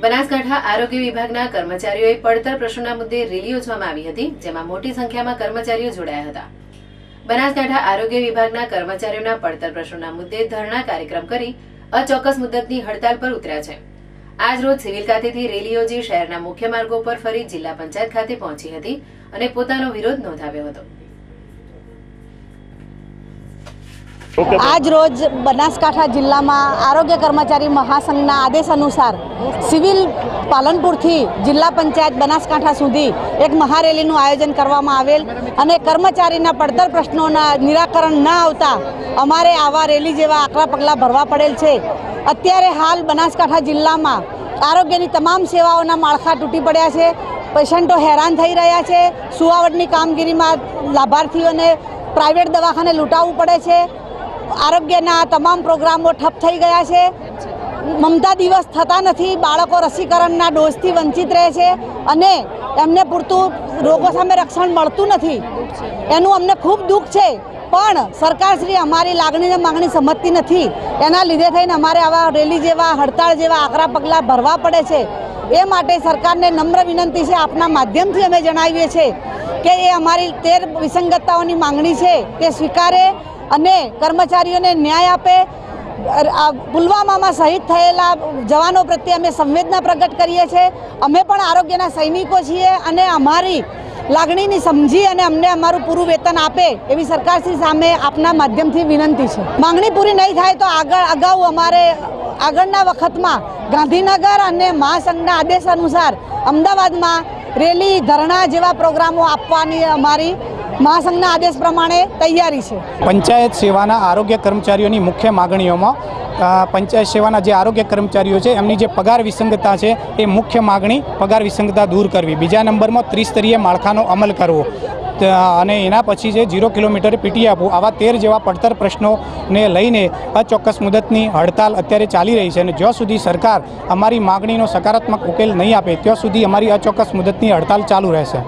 બનાસકાંઠા આરોગ્ય વિભાગના કર્મચારીઓએ પડતર પ્રશ્નોના મુદ્દે રેલી યોજવામાં આવી હતી, જેમાં મોટી સંખ્યામાં કર્મચારીઓ જોડાયા હતા. બનાસકાંઠા આરોગ્ય વિભાગના કર્મચારીઓના પડતર પ્રશ્નોના મુદ્દે ધરણા કાર્યક્રમ કરી અચોક્કસ મુદ્દતની હડતાલ પર ઉતર્યા છે. આજ રોજ સિવિલ ખાતેથી રેલી યોજી શહેરના મુખ્ય માર્ગો પર ફરી જિલ્લા પંચાયત ખાતે પહોંચી હતી અને પોતાનો વિરોધ નોંધાવ્યો હતો. આજ રોજ બનાસકાંઠા જિલ્લામાં આરોગ્ય કર્મચારી મહાસંઘના આદેશ અનુસાર સિવિલ પાલનપુરથી જિલ્લા પંચાયત બનાસકાંઠા સુધી એક મહારેલીનું આયોજન કરવામાં આવેલ અને કર્મચારીના પડતર પ્રશ્નોના નિરાકરણ ન આવતા અમારે આવા રેલી જેવા આકરા પગલાં ભરવા પડેલ છે. અત્યારે હાલ બનાસકાંઠા જિલ્લામાં આરોગ્યની તમામ સેવાઓના માળખા તૂટી પડ્યા છે. પેશન્ટો હેરાન થઈ રહ્યા છે. સુવાવટની કામગીરીમાં લાભાર્થીઓને પ્રાઇવેટ દવાખાને લૂંટાવવું પડે છે. આરોગ્યના તમામ પ્રોગ્રામો ઠપ થઈ ગયા છે. મમતા દિવસ થતા નથી, બાળકો રસીકરણના ડોઝથી વંચિત રહે છે અને એમને પૂરતું રોગો સામે રક્ષણ મળતું નથી. એનું અમને ખૂબ દુઃખ છે, પણ સરકારશ્રી અમારી લાગણીને માગણી સમજતી નથી. એના લીધે થઈને અમારે આવા રેલી જેવા, હડતાળ જેવા, આકરા પગલાં ભરવા પડે છે. એ માટે સરકારને નમ્ર વિનંતી છે, આપના માધ્યમથી અમે જણાવીએ છીએ કે એ અમારી તેર વિસંગતતાઓની માંગણી છે, તે સ્વીકારે અને કર્મચારીઓને ન્યાય આપે. પુલવામામાં શહીદ થયેલા જવાનો પ્રત્યે અમે સંવેદના પ્રગટ કરીએ છીએ. અમે પણ આરોગ્યના સૈનિકો છીએ અને અમારી લાગણીની સમજી અને અમને અમારું પૂરું વેતન આપે એવી સરકારશ્રી સામે આપના માધ્યમથી વિનંતી છે. માંગણી પૂરી નહીં થાય તો આગળ, અગાઉ અમારે આગળના વખતમાં ગાંધીનગર અને મહાસંઘના આદેશ અનુસાર અમદાવાદમાં રેલી, ધરણા જેવા પ્રોગ્રામો આપવાની અમારી મહાસંઘના આદેશ પ્રમાણે તૈયારી છે. પંચાયત સેવાના આરોગ્ય કર્મચારીઓની મુખ્ય માગણીઓમાં પંચાયત સેવાના જે આરોગ્ય કર્મચારીઓ છે, એમની જે પગાર વિસંગતતા છે, એ મુખ્ય માગણી પગાર વિસંગતતા દૂર કરવી. બીજા નંબરમાં ત્રિસ્તરીય માળખાનો અમલ કરવો. અને એના પછી જે ઝીરો કિલોમીટરે પીટી આપવું, આવા તેર જેવા પડતર પ્રશ્નોને લઈને અચોક્કસ મુદતની હડતાલ અત્યારે ચાલી રહી છે અને જ્યાં સુધી સરકાર અમારી માગણીનો સકારાત્મક ઉકેલ નહીં આપે, ત્યાં સુધી અમારી અચોક્કસ મુદતની હડતાલ ચાલુ રહેશે.